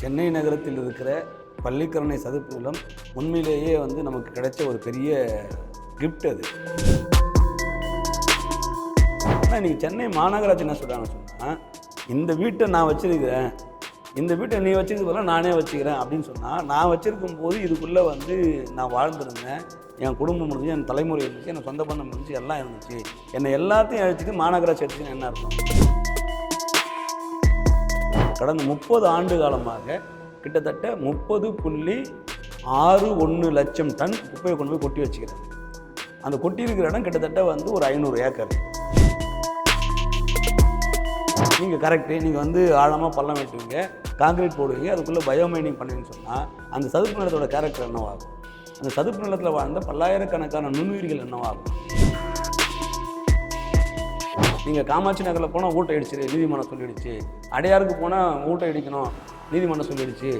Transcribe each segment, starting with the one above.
சென்னை நகரத்தில் இருக்கிற பள்ளிக்கரணை சதுப்பு நிலம் உண்மையிலேயே வந்து நமக்கு கிடைச்ச ஒரு பெரிய கிஃப்ட் அது. ஆனால் இன்றைக்கி சென்னை மாநகராட்சி என்ன சொல்கிறாங்க சொன்னால் இந்த வீட்டை நான் வச்சிருக்கிறேன். இந்த வீட்டை நீ வச்சிருக்க பதிலா நானே வச்சுக்கிறேன் அப்படின்னு சொன்னால் நான் வச்சிருக்கும் போது இதுக்குள்ளே வந்து நான் வாழ்ந்திருந்தேன். என் குடும்பம் இருந்துச்சு என் தலைமுறை இருந்துச்சு என் சொந்த பந்தம் இருந்துச்சு எல்லாம் இருந்துச்சு. என்னை எல்லாத்தையும் அழைச்சிட்டு மாநகராட்சி எடுத்துன்னு என்ன அர்த்தம்? கடந்த முப்பது ஆண்டு காலமாக கிட்டத்தட்ட முப்பது புள்ளி ஆறு ஒன்று லட்சம் டன் குப்பையை கொண்டு போய் கொட்டி வச்சுக்கிறேன் அந்த கொட்டி இருக்கிற இடம் கிட்டத்தட்ட வந்து ஒரு ஐநூறு ஏக்கர். நீங்கள் கரெக்டு நீங்கள் வந்து ஆழமாக பள்ளம் வெட்டுவீங்க காங்கிரீட் போடுவீங்க அதுக்குள்ளே பயோமைனிங் பண்ணுவீங்கன்னு சொன்னால் அந்த சதுப்பு நிலத்தோட கேரக்டர் என்னவாகும்? அந்த சதுப்பு நிலத்தில் வாழ்ந்த பல்லாயிரக்கணக்கான நுண்ணுயிர்கள் என்னவாகும்? நீங்கள் காமாட்சி நகரில் போனால் ஊட்ட இடிச்சிரு நீதிமன்றம் சொல்லிடுச்சு. அடையாருக்கு போனால் ஊட்ட அடிக்கணும் நீதிமன்றம் சொல்லிடுச்சு.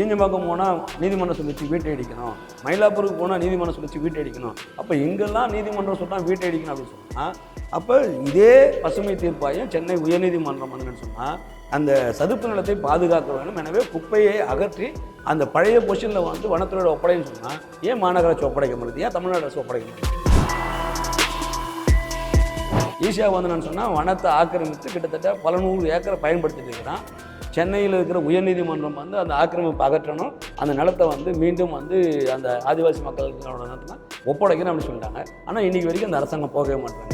ஈஞ்சம்பாக்கம் போனால் நீதிமன்றம் சொல்லிச்சு வீட்டை அடிக்கணும் மயிலாப்பூருக்கு போனால் நீதிமன்றம் சொல்லிச்சு வீட்டை அடிக்கணும் அப்போ எங்கெல்லாம் நீதிமன்றம் சொன்னால் வீட்டை அடிக்கணும் அப்படின்னு சொன்னால் அப்போ இதே பசுமை தீர்ப்பாயம் சென்னை உயர்நீதிமன்றம் வந்துன்னு சொன்னால் அந்த சதுப்பு நிலத்தை பாதுகாக்க வேண்டும். எனவே குப்பையை அகற்றி அந்த பழைய பொசிஷனில் வந்து வனத்துறையோட ஒப்படைன்னு சொன்னால் ஏன் மாநகராட்சி ஒப்படைக்க முடியுது? ஏன் தமிழ்நாடு அரசு ஒப்படைக்க முடியுது? ஈஷா வந்தனன்னு சொன்னால் வனத்தை ஆக்கிரமித்து கிட்டத்தட்ட பல நூறு ஏக்கரை பயன்படுத்திட்டு இருக்கிறான். சென்னையில் இருக்கிற உயர்நீதிமன்றம் வந்து அந்த ஆக்கிரமிப்பு அகற்றணும். அந்த நிலத்தை வந்து மீண்டும் வந்து அந்த ஆதிவாசி மக்களோட நிலத்தை ஒப்படைக்கணும் அப்படின்னு சொல்லிட்டாங்க. ஆனால் இன்னைக்கு வரைக்கும் அந்த அரசாங்கம் போகவே மாட்டாங்க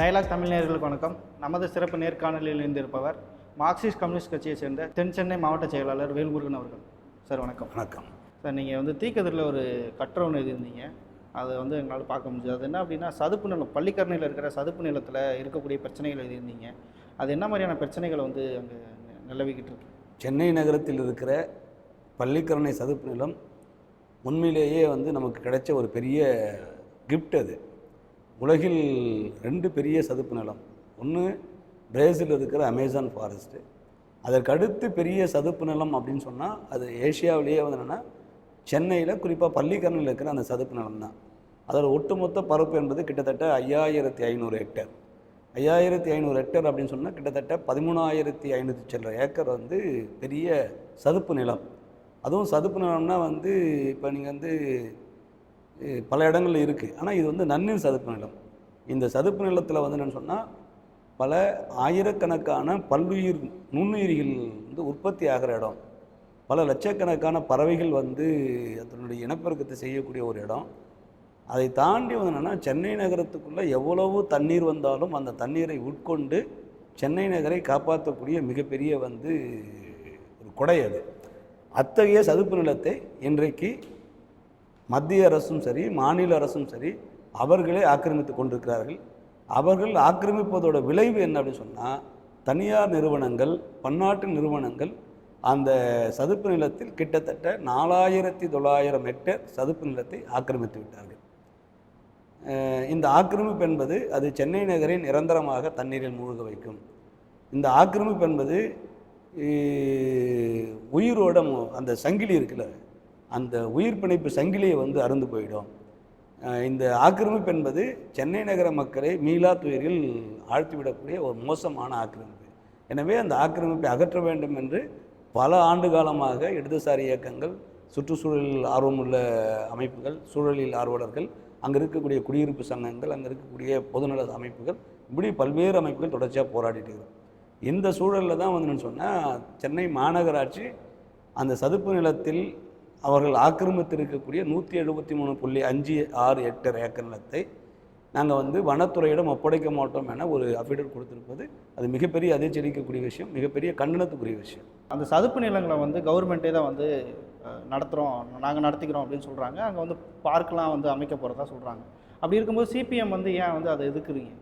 டயலாக் தமிழ் நேயர்களுக்கு வணக்கம். நமது சிறப்பு நேர்காணலில் இருந்திருப்பவர் மார்க்சிஸ்ட் கம்யூனிஸ்ட் கட்சியை சேர்ந்த தென் சென்னை மாவட்ட செயலாளர் வேல்முருகன் அவர்கள். சார் வணக்கம். வணக்கம். சார் நீங்கள் வந்து தீக்கதிரில் ஒரு கட்டுரை ஒன்று எழுதியிருந்தீங்க. அதை வந்து எங்களால் பார்க்க முடிஞ்சது. அது என்ன அப்படின்னா சதுப்பு நிலம் பள்ளிக்கரணையில் இருக்கிற சதுப்பு நிலத்தில் இருக்கக்கூடிய பிரச்சனைகள் எழுதியிருந்தீங்க. அது என்ன மாதிரியான பிரச்சனைகளை வந்து அங்கே நிலவிக்கிட்டு இருக்கு? சென்னை நகரத்தில் இருக்கிற பள்ளிக்கரணை சதுப்பு நிலம் உண்மையிலேயே வந்து நமக்கு கிடைச்ச ஒரு பெரிய கிஃப்ட் அது. உலகில் ரெண்டு பெரிய சதுப்பு நிலம். ஒன்று பிரேசில் இருக்கிற அமேசான் ஃபாரஸ்ட்டு. அதற்கடுத்து பெரிய சதுப்பு நிலம் அப்படின்னு சொன்னால் அது ஏஷியாவிலேயே வந்து என்னென்னா சென்னையில் குறிப்பாக பள்ளிக்கரணில் இருக்கிற அந்த சதுப்பு நிலம் தான் அதோட ஒட்டுமொத்த பரப்பு என்பது கிட்டத்தட்ட ஐயாயிரத்தி ஐநூறு ஹெக்டேர். ஐயாயிரத்தி ஐநூறு ஹெக்டேர் அப்படின்னு சொன்னால் கிட்டத்தட்ட பதிமூணாயிரத்தி ஐநூற்றி சில்லற ஏக்கர் வந்து பெரிய சதுப்பு நிலம். அதுவும் சதுப்பு நிலம்னா வந்து இப்போ நீங்கள் வந்து பல இடங்கள்ல இருக்குது ஆனால் இது வந்து நன்னீர் சதுப்பு நிலம். இந்த சதுப்பு நிலத்தில் வந்து என்னென்னு சொன்னால் பல ஆயிரக்கணக்கான பல்லுயிர் நுண்ணுயிரிகள் வந்து உற்பத்தி ஆகிற இடம். பல லட்சக்கணக்கான பறவைகள் வந்து அதனுடைய இனப்பெருக்கத்தை செய்யக்கூடிய ஒரு இடம். அதை தாண்டி வந்து என்னென்னா சென்னை நகரத்துக்குள்ளே எவ்வளவு தண்ணீர் வந்தாலும் அந்த தண்ணீரை உட்கொண்டு சென்னை நகரை காப்பாற்றக்கூடிய மிகப்பெரிய வந்து ஒரு கொடை அது. அத்தகைய சதுப்பு நிலத்தை இன்றைக்கு மத்திய அரசும் சரி மாநில அரசும் சரி அவர்களே ஆக்கிரமித்து கொண்டிருக்கிறார்கள். அவர்கள் ஆக்கிரமிப்பதோட விளைவு என்ன அப்படின்னு சொன்னால் தனியார் நிறுவனங்கள் பன்னாட்டு நிறுவனங்கள் அந்த சதுப்பு நிலத்தில் கிட்டத்தட்ட நாலாயிரத்தி தொள்ளாயிரம் ஹெக்டேர் சதுப்பு நிலத்தை ஆக்கிரமித்து விட்டார்கள். இந்த ஆக்கிரமிப்பு என்பது அது சென்னை நகரை நிரந்தரமாக தண்ணீரில் மூழ்க வைக்கும். இந்த ஆக்கிரமிப்பு என்பது உயிரோட அந்த சங்கிலி இருக்குல்ல அந்த உயிர் பிணைப்பு சங்கிலியை வந்து அருந்து போயிடும். இந்த ஆக்கிரமிப்பு என்பது சென்னை நகர மக்களை மீளா துயரில் ஆழ்த்திவிடக்கூடிய ஒரு மோசமான ஆக்கிரமிப்பு. எனவே அந்த ஆக்கிரமிப்பை அகற்ற வேண்டும் என்று பல ஆண்டு காலமாக இடதுசாரி இயக்கங்கள் சுற்றுச்சூழலில் ஆர்வமுள்ள அமைப்புகள் சூழலில் ஆர்வலர்கள் அங்கே இருக்கக்கூடிய குடியிருப்பு சங்கங்கள் அங்கே இருக்கக்கூடிய பொதுநல அமைப்புகள் இப்படி பல்வேறு அமைப்புகள் தொடர்ச்சியாக போராடிட்டு இருக்கிறோம் இந்த சூழலில் தான் வந்து சொன்னால் சென்னை மாநகராட்சி அந்த சதுப்பு நிலத்தில் அவர்கள் ஆக்கிரமித்திருக்கக்கூடிய நூற்றி எழுபத்தி மூணு புள்ளி அஞ்சு ஆறு ஹெக்டேர் ஏக்கர் நிலத்தை நாங்கள் வந்து வனத்துறையிடம் ஒப்படைக்க மாட்டோம் என ஒரு அஃபிடர் கொடுத்திருப்பது. அது மிகப்பெரிய அதிர்ச்சி அளிக்கக்கூடிய விஷயம் மிகப்பெரிய கண்டனத்துக்குரிய விஷயம். அந்த சதுப்பு நிலங்களை வந்து கவர்மெண்ட்டே தான் வந்து நடத்துகிறோம் நாங்கள் நடத்திக்கிறோம் அப்படின்னு சொல்கிறாங்க அங்கே வந்து பார்க்லாம் வந்து அமைக்க போகிறதா சொல்கிறாங்க அப்படி இருக்கும்போது சிபிஎம் வந்து ஏன் வந்து அதை எதுக்குறீங்க?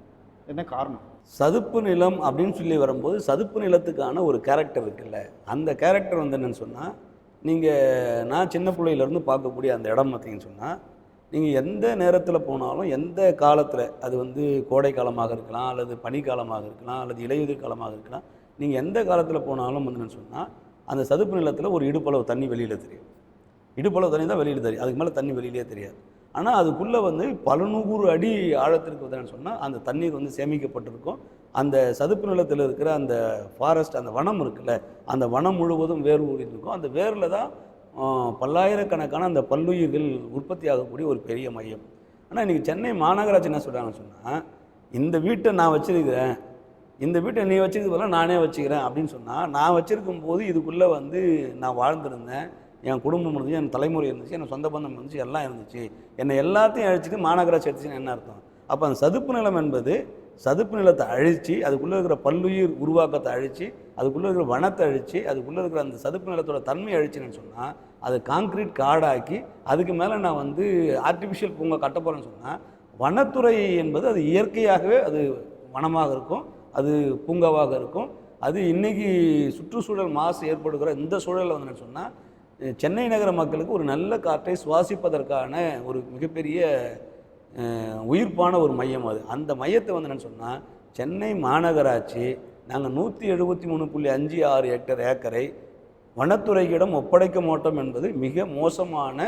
என்ன காரணம்? சதுப்பு நிலம் அப்படின்னு சொல்லி வரும்போது சதுப்பு நிலத்துக்கான ஒரு கேரக்டர் இருக்குல்ல. அந்த கேரக்டர் வந்து என்னன்னு சொன்னால் நீங்கள் நான் சின்ன பிள்ளையிலேருந்து பார்க்கக்கூடிய அந்த இடம் பார்த்தீங்கன்னு சொன்னால் நீங்கள் எந்த நேரத்தில் போனாலும் எந்த காலத்தில் அது வந்து கோடை காலமாக இருக்கலாம் அல்லது பனிக்காலமாக இருக்கலாம் அல்லது இலையுதிர் காலமாக இருக்கலாம் நீங்கள் எந்த காலத்தில் போனாலும் வந்து சொன்னால் அந்த சதுப்பு நிலத்தில் ஒரு இடுப்பளவு தண்ணி வெளியில் தெரியும். இடுப்பளவு தண்ணி தான் வெளியில் தெரியும். அதுக்கு மேலே தண்ணி வெளியிலே தெரியாது. ஆனால் அதுக்குள்ளே வந்து பல நூறு அடி ஆழத்திற்கு வந்து சொன்னால் அந்த தண்ணீர் வந்து சேமிக்கப்பட்டிருக்கும். அந்த சதுப்பு நிலத்தில் இருக்கிற அந்த ஃபாரஸ்ட் அந்த வனம் இருக்குல்ல அந்த வனம் முழுவதும் வேர் ஊறி இருக்கும் அந்த வேரில் தான் பல்லாயிரக்கணக்கான அந்த பல்லுயிர்கள் உற்பத்தி ஆகக்கூடிய ஒரு பெரிய மையம். ஆனால் இன்றைக்கி சென்னை மாநகராட்சி என்ன சொல்கிறாங்கன்னு சொன்னால் இந்த வீட்டை நான் வச்சிருக்கிறேன் இந்த வீட்டை நீ வச்சிருக்க பதிலா நானே வச்சுக்கிறேன் அப்படின்னு சொன்னால் நான் வச்சிருக்கும் போது இதுக்குள்ளே வந்து நான் வாழ்ந்திருந்தேன் என் குடும்பம் இருந்துச்சு என் தலைமுறை இருந்துச்சு என் சொந்த பந்தம் இருந்துச்சு எல்லாம் இருந்துச்சு. என்னை எல்லாத்தையும் அழிச்சிட்டு மாநகராட்சி அடிச்சுன்னு என்ன அர்த்தம்? அப்போ அந்த சதுப்பு நிலம் என்பது சதுப்பு நிலத்தை அழித்து அதுக்குள்ளே இருக்கிற பல்லுயிர் உருவாக்கத்தை அழித்து அதுக்குள்ளே இருக்கிற வனத்தை அழித்து அதுக்குள்ளே இருக்கிற அந்த சதுப்பு நிலத்தோட தன்மையை அழிச்சுன்னு சொன்னால் அது காங்கிரீட் காடாக்கி அதுக்கு மேலே நான் வந்து ஆர்டிஃபிஷியல் பூங்கா கட்ட போகிறேன்னு சொன்னால் வனத்துறை என்பது அது இயற்கையாகவே அது வனமாக இருக்கும் அது பூங்காவாக இருக்கும். அது இன்னைக்கு சுற்றுச்சூழல் மாசு ஏற்படுகிற இந்த சூழலில் வந்து சொன்னால் சென்னை நகர மக்களுக்கு ஒரு நல்ல காற்றை சுவாசிப்பதற்கான ஒரு மிகப்பெரிய உயிர்ப்பான ஒரு மையம் அது. அந்த மையத்தை வந்து என்னன்னு சொன்னால் சென்னை மாநகராட்சி நாங்கள் நூற்றி எழுபத்தி மூணு புள்ளி அஞ்சு ஆறு ஹெக்டர் ஏக்கரை வனத்துறையிடம் ஒப்படைக்க மாட்டோம் என்பது மிக மோசமான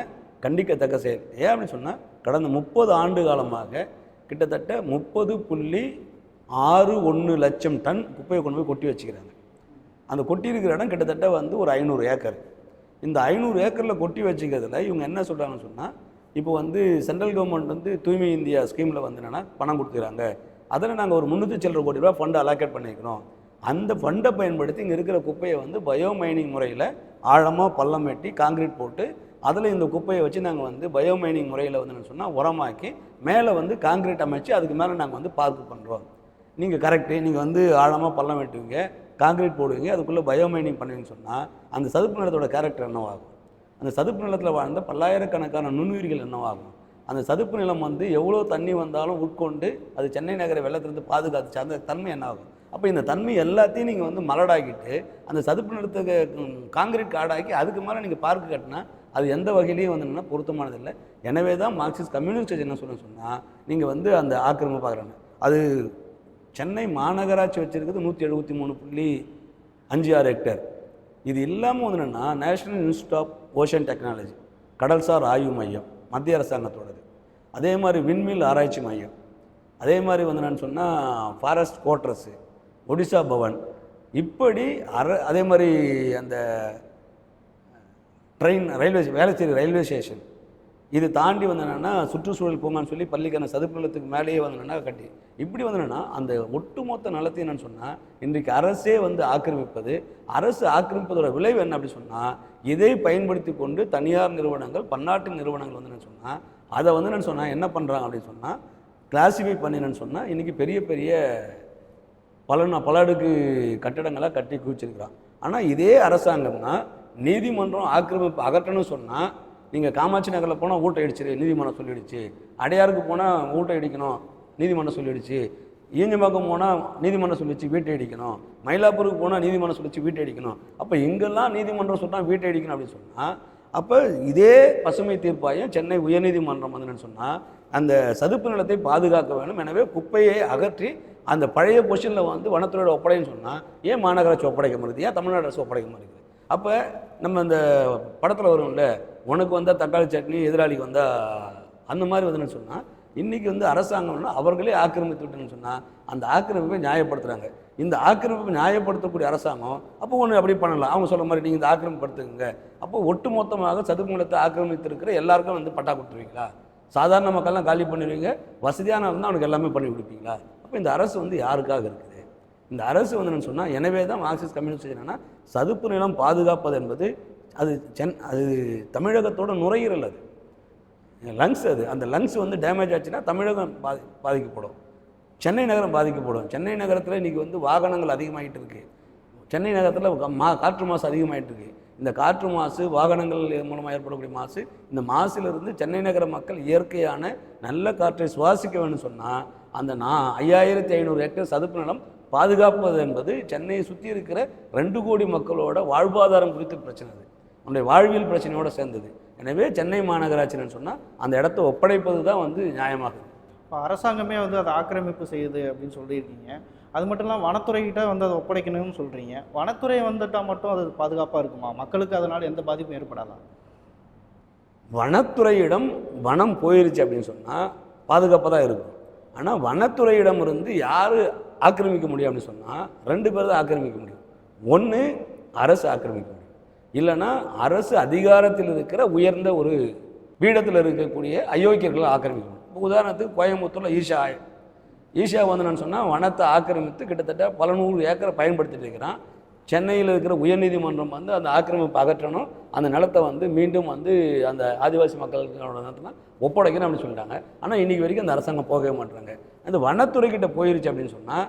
கண்டிக்கத்தக்க செயல். ஏன் அப்படின்னு சொன்னால் கடந்த முப்பது ஆண்டு காலமாக கிட்டத்தட்ட முப்பது புள்ளி ஆறு ஒன்று லட்சம் டன் குப்பையை கொண்டு போய் கொட்டி வச்சுக்கிறாங்க. அந்த கொட்டி இருக்கிற இடம் கிட்டத்தட்ட வந்து ஒரு ஐநூறு ஏக்கர். இந்த ஐநூறு ஏக்கரில் கொட்டி வச்சுக்கிறதுல இவங்க என்ன சொல்கிறாங்கன்னு சொன்னால் இப்போ வந்து சென்ட்ரல் கவர்மெண்ட் வந்து தூய்மை இந்தியா ஸ்கீமில் வந்து என்னென்னா பணம் கொடுத்துக்கிறாங்க அதில் நாங்கள் ஒரு முந்நூற்றி சில்லற கோடி ரூபா ஃபண்டு அலாக்கேட் பண்ணிக்கிறோம் அந்த ஃபண்டை பயன்படுத்தி இங்கே இருக்கிற குப்பையை வந்து பயோ மைனிங் முறையில் ஆழமாக பள்ளம் வெட்டி காங்கிரீட் போட்டு அதில் இந்த குப்பையை வச்சு நாங்கள் வந்து பயோ மைனிங் முறையில் வந்து என்ன சொன்னால் உரமாக்கி மேலே வந்து காங்கிரீட் அமைச்சு அதுக்கு மேலே நாங்கள் வந்து பார்க்கு பண்ணுறோம் நீங்கள் கரெக்டு நீங்கள் வந்து ஆழமாக பள்ளம் வெட்டுவீங்க காங்கிரீட் போடுவீங்க அதுக்குள்ளே பயோமைனிங் பண்ணுவீங்கன்னு சொன்னால் அந்த சதுப்பு நிலத்தோட கேரக்டர் என்னவாகும்? அந்த சதுப்பு நிலத்தில் வாழ்ந்த பல்லாயிரக்கணக்கான நுண்ணுயிர்கள் என்னவாகும்? அந்த சதுப்பு நிலம் வந்து எவ்வளோ தண்ணி வந்தாலும் உட்கொண்டு அது சென்னை நகர வெள்ளத்திலிருந்து பாதுகாத்துச்சு. அந்த தன்மை என்ன ஆகும் அப்போ இந்த தன்மை எல்லாத்தையும் நீங்கள் வந்து மலடாக்கிட்டு அந்த சதுப்பு நிலத்துக்கு காங்கிரீட் காடாக்கி அதுக்கு மேலே நீங்கள் பார்க்கு கட்டினா அது எந்த வகையிலையும் வந்து என்னன்னா பொருத்தமானதில்லை. எனவே தான் மார்க்சிஸ்ட் கம்யூனிஸ்ட் என்ன சொல்ல சொன்னால் நீங்கள் வந்து அந்த ஆக்கிரமிப்பு பார்க்குறாங்க அது சென்னை மாநகராட்சி வச்சுருக்கிறது நூற்றி எழுபத்தி மூணு புள்ளி அஞ்சு ஆறு ஹெக்டேர் இது இல்லாமல் வந்து என்னென்னா national institute of ocean technology கடல்சார் ஆய்வு மையம் மத்திய அரசாங்கத்தோடது. அதே மாதிரி விண்மில் ஆராய்ச்சி மையம். அதே மாதிரி வந்து நான் சொன்னால் ஃபாரஸ்ட் கோட்ரஸ்ஸு ஒடிசா பவன். இப்படி அர அதே மாதிரி அந்த train railway Velachery railway station இது தாண்டி வந்து என்னென்னா சுற்றுச்சூழல் போமான்னு சொல்லி பள்ளிக்கான சதுப்பு நிலத்துக்கு மேலேயே வந்து என்னென்னா கட்டி. இப்படி வந்து என்னென்னா அந்த ஒட்டுமொத்த நலத்தை என்னன்னு சொன்னால் இன்றைக்கு அரசே வந்து ஆக்கிரமிப்பது. அரசு ஆக்கிரமிப்பதோட விளைவு என்ன அப்படி சொன்னால் இதை பயன்படுத்தி கொண்டு தனியார் நிறுவனங்கள் பன்னாட்டு நிறுவனங்கள் வந்து என்ன சொன்னால் அதை வந்து நான் சொன்னால் என்ன பண்ணுறாங்க அப்படின்னு சொன்னால் கிளாசிஃபை பண்ணினேன்னு சொன்னால் இன்றைக்கி பெரிய பெரிய பல பல அடுக்கு கட்டடங்களை கட்டி குவிச்சிருக்கிறான். ஆனால் இதே அரசாங்கம்னா நீதிமன்றம் ஆக்கிரமிப்பு அகற்றணும்னு சொன்னால் நீங்கள் காமாட்சி நகரில் போனால் ஊட்ட அடிச்சிரு நீதிமன்றம் சொல்லிடுச்சு. அடையாருக்கு போனால் ஊட்ட இடிக்கணும் நீதிமன்றம் சொல்லிடுச்சு. ஈஞ்சம்பாக்கம் போனால் நீதிமன்றம் சொல்லிச்சு வீட்டை அடிக்கணும் மயிலாப்பூருக்கு போனால் நீதிமன்றம் சொல்லிச்சு வீட்டை அடிக்கணும் அப்போ எங்கெல்லாம் நீதிமன்றம் சொன்னால் வீட்டை அடிக்கணும் அப்படின்னு சொன்னால் அப்போ இதே பசுமை தீர்ப்பாயம் சென்னை உயர்நீதிமன்றம் வந்து சொன்னால் அந்த சதுப்பு நிலத்தை பாதுகாக்க வேண்டும். எனவே குப்பையை அகற்றி அந்த பழைய பொசிஷனில் வந்து வனத்துறையோட ஒப்படைன்னு சொன்னால் ஏன் மாநகராட்சி ஒப்படைக்க மாட்டேங்குது? ஏன் தமிழ்நாடு அரசு ஒப்படைக்க மாட்டேங்குது? அப்போ நம்ம இந்த படத்தில் வரும்ல உனக்கு வந்தால் தக்காளி சட்னி எதிராளிக்கு வந்தால் அந்த மாதிரி வந்துன்னு சொன்னால் இன்றைக்கி வந்து அரசாங்கம்னா அவர்களே ஆக்கிரமித்து விட்டுன்னு சொன்னால் அந்த ஆக்கிரமிப்பை நியாயப்படுத்துகிறாங்க இந்த ஆக்கிரமிப்பை நியாயப்படுத்தக்கூடிய அரசாங்கம் அப்போ ஒன்று அப்படி பண்ணலாம். அவங்க சொல்ல மாதிரி நீங்கள் இந்த ஆக்கிரமிப்படுத்துங்க அப்போ ஒட்டு மொத்தமாக சதுப்பு நிலத்தை ஆக்கிரமித்திருக்கிற எல்லாருக்கும் வந்து பட்டா கொடுத்துருவீங்களா? சாதாரண மக்கள்லாம் காலி பண்ணிடுவீங்க. வசதியான இருந்தால் அவனுக்கு எல்லாமே பண்ணி கொடுப்பீங்களா? அப்போ இந்த அரசு வந்து யாருக்காக இருக்குது? இந்த அரசு வந்து சொன்னால் எனவே தான் மார்க்சிஸ்ட் கம்யூனிஸ்ட் என்னென்னா சதுப்பு நிலம் பாதுகாப்பது என்பது அது சென் அது தமிழகத்தோட நுரையீரல் அது. லங்ஸ் அது. அந்த லங்ஸ் வந்து டேமேஜ் ஆச்சுன்னா தமிழகம் பாதி பாதிக்கப்படும். சென்னை நகரம் பாதிக்கப்படும். சென்னை நகரத்தில் இன்றைக்கி வந்து வாகனங்கள் அதிகமாகிட்டு இருக்கு. சென்னை நகரத்தில் மா காற்று மாசு அதிகமாகிட்டு இருக்கு. இந்த காற்று மாசு வாகனங்கள் மூலமாக ஏற்படக்கூடிய மாசு இந்த மாசிலிருந்து சென்னை நகர மக்கள் இயற்கையான நல்ல காற்றை சுவாசிக்க வேணும்னு சொன்னால் அந்த நான் ஐயாயிரத்தி ஐநூறு ஹெக்டர் சதுப்பு நிலம் பாதுகாப்பது என்பது சென்னையை சுற்றி இருக்கிற ரெண்டு கோடி மக்களோட வாழ்வாதாரம் குறித்த பிரச்சனை அது. நம்முடைய வாழ்வியல் பிரச்சனையோடு சேர்ந்தது. எனவே சென்னை மாநகராட்சின்னு சொன்னால் அந்த இடத்த ஒப்படைப்பது தான் வந்து நியாயமாகுது. இப்போ அரசாங்கமே வந்து அதை ஆக்கிரமிப்பு செய்யுது அப்படின்னு சொல்லியிருக்கீங்க. அது மட்டும் இல்லாமல் வனத்துறைகிட்ட வந்து அதை ஒப்படைக்கணும்னு சொல்கிறீங்க வனத்துறை வந்துட்டால் மட்டும் அது பாதுகாப்பாக இருக்குமா? மக்களுக்கு அதனால் எந்த பாதிப்பும் ஏற்படாதா? வனத்துறையிடம் வனம் போயிருச்சு அப்படின்னு சொன்னால் பாதுகாப்பாக தான் இருக்கும். ஆனால் வனத்துறையிடம் இருந்து யார் ஆக்கிரமிக்க முடியும் அப்படின்னு சொன்னால் ரெண்டு பேர் தான் ஆக்கிரமிக்க முடியும். ஒன்று அரசு ஆக்கிரமிக்க முடியும். இல்லைன்னா அரசு அதிகாரத்தில் இருக்கிற உயர்ந்த ஒரு பீடத்தில் இருக்கக்கூடிய அயோக்கியர்களை ஆக்கிரமிக்கணும். இப்போ உதாரணத்துக்கு கோயம்புத்தூரில் ஈஷா ஈஷா வந்து நான் சொன்னால் வனத்தை ஆக்கிரமித்து கிட்டத்தட்ட பல நூறு ஏக்கரை பயன்படுத்திட்டு இருக்கிறான். சென்னையில் இருக்கிற உயர்நீதிமன்றம் வந்து அந்த ஆக்கிரமிப்பு அகற்றணும். அந்த நிலத்தை வந்து மீண்டும் வந்து அந்த ஆதிவாசி மக்களுக்கான நிலத்தை ஒப்படைக்கணும் அப்படின்னு சொல்லிட்டாங்க. ஆனால் இன்றைக்கி வரைக்கும் அந்த அரசாங்கம் போகவே மாட்டாங்க அந்த வனத்துறைக்கிட்ட போயிருச்சு அப்படின்னு சொன்னால்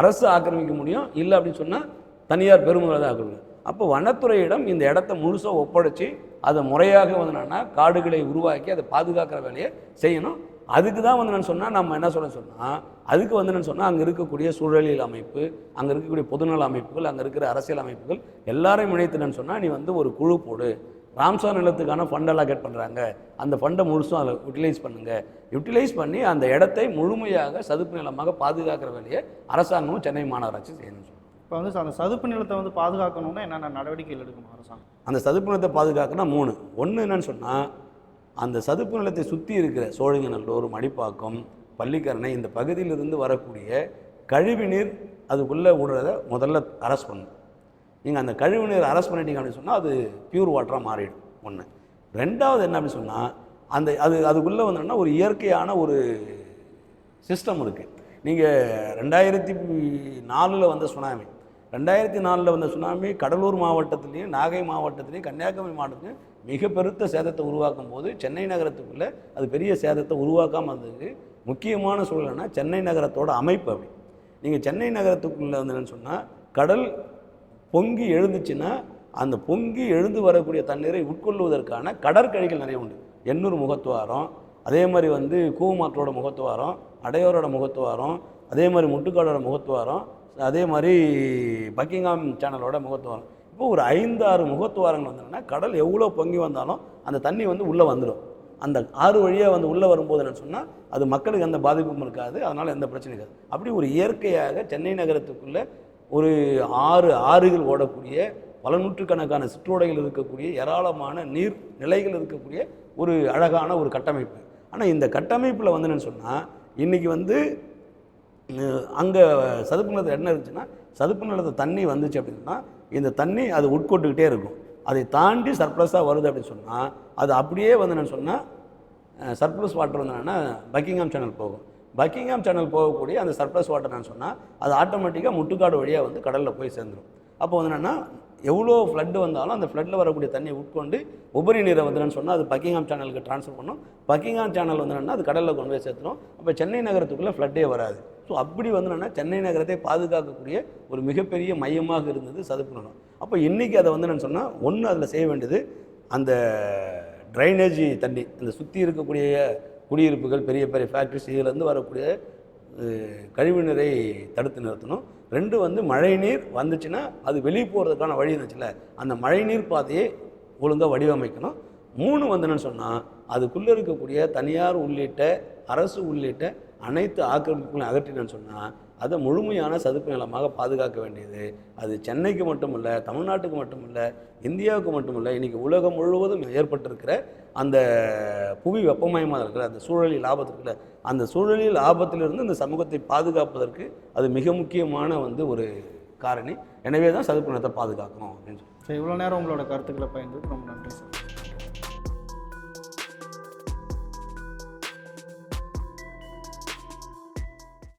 அரசு ஆக்கிரமிக்க முடியும் இல்லை அப்படின்னு சொன்னால் தனியார் பெருமுறை தான் ஆக்கிரமிக்கும் அப்போ வனத்துறையிடம் இந்த இடத்த முழுசாக ஒப்படைச்சு அதை முறையாக வந்து என்னன்னா காடுகளை உருவாக்கி அதை பாதுகாக்கிற வேலையை செய்யணும். அதுக்கு தான் வந்து நான் சொன்னால் நம்ம என்ன சொல்ல சொன்னால் அதுக்கு வந்து நான் சொன்னால் அங்கே இருக்கக்கூடிய சூழலியல் அமைப்பு அங்கே இருக்கக்கூடிய பொதுநல அமைப்புகள் அங்கே இருக்கிற அரசியல் அமைப்புகள் எல்லாரையும் இணைத்துன்னு சொன்னால் நீ வந்து ஒரு குழு போடு. ராம்சார் நிலத்துக்கான ஃபண்ட் அலாகேட் பண்ணுறாங்க அந்த ஃபண்டை முழுசும் அதில் யூட்டிலைஸ் பண்ணுங்கள் யூட்டிலைஸ் பண்ணி அந்த இடத்தை முழுமையாக சதுப்பு நிலமாக பாதுகாக்கிற வேலையை அரசாங்கமும் சென்னை மாநகராட்சி செய்யணும் இப்போ வந்து அந்த சதுப்பு நிலத்தை வந்து பாதுகாக்கணும்னா என்னென்ன நடவடிக்கைகள் எடுக்கணும் அரசாங்கம்? அந்த சதுப்பு நிலத்தை பாதுகாக்கணும்னா மூணு. ஒன்று என்னன்னு சொன்னால் அந்த சதுப்பு நிலத்தை சுற்றி இருக்கிற சோழிங்கநல்லூர் மடிப்பாக்கம் பள்ளிக்கரணை இந்த பகுதியிலிருந்து வரக்கூடிய கழிவுநீர் அதுக்குள்ளே விடுறத முதல்ல அரெஸ்ட் பண்ணணும் நீங்கள் அந்த கழிவு நீர் அரெஸ்ட் பண்ணிட்டீங்க அப்படின்னு சொன்னால் அது பியூர் வாட்டராக மாறிடும் ஒன்று ரெண்டாவது என்ன அப்படின்னு சொன்னால் அந்த அது அதுக்குள்ளே வந்தோம்னா ஒரு இயற்கையான ஒரு சிஸ்டம் இருக்குது நீங்கள் ரெண்டாயிரத்தி நாலில் வந்த சுனாமி ரெண்டாயிரத்தி நாலில் வந்த சுனாமி கடலூர் மாவட்டத்திலையும் நாகை மாவட்டத்திலையும் கன்னியாகுமரி மாவட்டத்திலையும் மிக பெருத்த சேதத்தை உருவாக்கும் போது சென்னை நகரத்துக்குள்ளே அது பெரிய சேதத்தை உருவாக்காமல் இருந்ததுக்கு முக்கியமான சூழல்னா சென்னை நகரத்தோட அமைப்பு அப்படி. நீங்கள் சென்னை நகரத்துக்குள்ளே வந்து சொன்னால் கடல் பொங்கி எழுந்துச்சுன்னா அந்த பொங்கி எழுந்து வரக்கூடிய தண்ணீரை உட்கொள்வதற்கான கடற்கழிகள் நிறைய உண்டு. எண்ணூர் முகத்துவாரம் அதே மாதிரி வந்து கூவமாற்றோட முகத்துவாரம் அடையோரோட முகத்துவாரம் அதே மாதிரி முட்டுக்காடோட முகத்துவாரம் அதே மாதிரி பக்கிங்காம் சேனலோட முகத்துவாரம். இப்போ ஒரு ஐந்து ஆறு முகத்துவாரங்கள் வந்தோம்னா கடல் எவ்வளோ பொங்கி வந்தாலும் அந்த தண்ணி வந்து உள்ளே வந்துடும். அந்த ஆறு வழியாக வந்து உள்ளே வரும்போது என்ன சொன்னால் அது மக்களுக்கு எந்த பாதிப்பும் இருக்காது அதனால் எந்த பிரச்சனையும் இருக்காது. அப்படி ஒரு இயற்கையாக சென்னை நகரத்துக்குள்ளே ஒரு ஆறு ஆறுகள் ஓடக்கூடிய பல நூற்றுக்கணக்கான சிற்றோடைகள் இருக்கக்கூடிய ஏராளமான நீர் நிலைகள் இருக்கக்கூடிய ஒரு அழகான ஒரு கட்டமைப்பு. ஆனால் இந்த கட்டமைப்பில் வந்து என்னன்னு சொன்னால் இன்றைக்கி வந்து அங்கே சதுப்பு நிலத்தில் என்ன இருந்துச்சுன்னா சதுப்பு நிலத்தில் தண்ணி வந்துச்சு அப்படின்னா இந்த தண்ணி அது உட்கொண்டுக்கிட்டே இருக்கும். அதை தாண்டி சர்ப்ளஸாக வருது அப்படின்னு சொன்னால் அது அப்படியே வந்து சொன்னால் சர்ப்ளஸ் வாட்டர் வந்து என்னென்னா பக்கிங்ஹாம் சேனல் போகும். பக்கிங்ஹாம் சேனல் போகக்கூடிய அந்த சர்ப்ளஸ் வாட்டர் நான் சொன்னால் அது ஆட்டோமேட்டிக்காக முட்டுக்காடு வழியாக வந்து கடலில் போய் சேர்ந்துடும் அப்போ வந்து என்னென்னா எவ்வளோ ஃப்ளட்டு வந்தாலும் அந்த ஃப்ளட்டில் வரக்கூடிய தண்ணியை உட்கொண்டு உபரி நீரை வந்துடுன்னு சொன்னால் அது பக்கிங்ஹாம் சேனலுக்கு ட்ரான்ஸ்ஃபர் பண்ணும். பக்கிங்ஹாம் சேனல் வந்து அது கடலில் கொண்டு போய் சேர்த்துடும் அப்போ சென்னை நகரத்துக்குள்ளே ஃப்ளட்டே வராது. ஸோ அப்படி வந்து என்னென்னா சென்னை நகரத்தை பாதுகாக்கக்கூடிய ஒரு மிகப்பெரிய மையமாக இருந்தது சதுப்பு நிலம் அப்போ இன்றைக்கி அதை வந்து நான் சொன்னால் ஒன்று அதில் செய்ய வேண்டியது அந்த ட்ரைனேஜ் தண்ணி அந்த சுற்றி இருக்கக்கூடிய குடியிருப்புகள் பெரிய பெரிய ஃபேக்ட்ரிஸ் இதிலேருந்து வரக்கூடிய கழிவுநீரை தடுத்து நிறுத்தணும். ரெண்டு வந்து மழைநீர் வந்துச்சுன்னா அது வெளியே போகிறதுக்கான வழி இருந்துச்சுல்ல அந்த மழைநீர் பாதையை ஒழுங்காக வடிவமைக்கணும். மூணு வந்து என்னென்னு சொன்னால் அதுக்குள்ளே இருக்கக்கூடிய தனியார் உள்ளிட்ட அரசு உள்ளிட்ட அனைத்து ஆக்கிரமிப்புகளையும் அகற்றினேன்னு சொன்னால் அதை முழுமையான சதுப்பு நிலமாக பாதுகாக்க வேண்டியது. அது சென்னைக்கு மட்டுமல்ல தமிழ்நாட்டுக்கு மட்டுமல்ல இந்தியாவுக்கு மட்டுமல்ல இன்றைக்கி உலகம் முழுவதும் ஏற்பட்டிருக்கிற அந்த புவி வெப்பமயமாக இருக்கிற அந்த சூழலில் ஆபத்து அந்த சூழலில் ஆபத்திலிருந்து இந்த சமூகத்தை பாதுகாப்பதற்கு அது மிக முக்கியமான வந்து ஒரு காரணி. எனவே தான் சதுப்பு நிலத்தை பாதுகாக்கணும் அப்படின்னு சொல்லி. சரி இவ்வளோ நேரம் உங்களோட கருத்துக்களை பயந்து ரொம்ப நன்றி சார்.